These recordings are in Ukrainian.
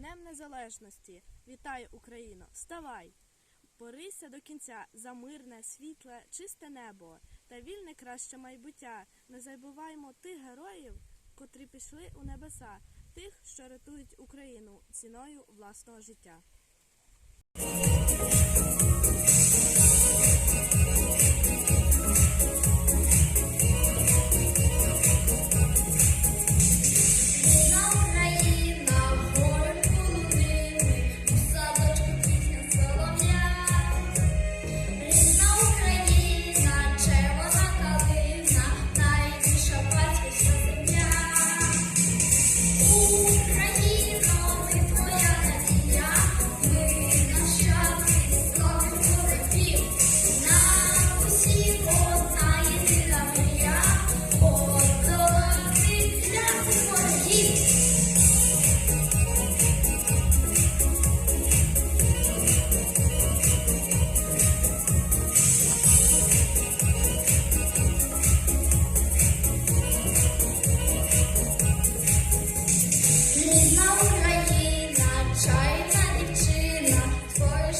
Днем Незалежності! Вітаю, Україно! Вставай! Борися до кінця за мирне, світле, чисте небо та вільне краще майбуття. Не забуваймо тих героїв, котрі пішли у небеса, тих, що рятують Україну ціною власного життя.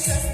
success.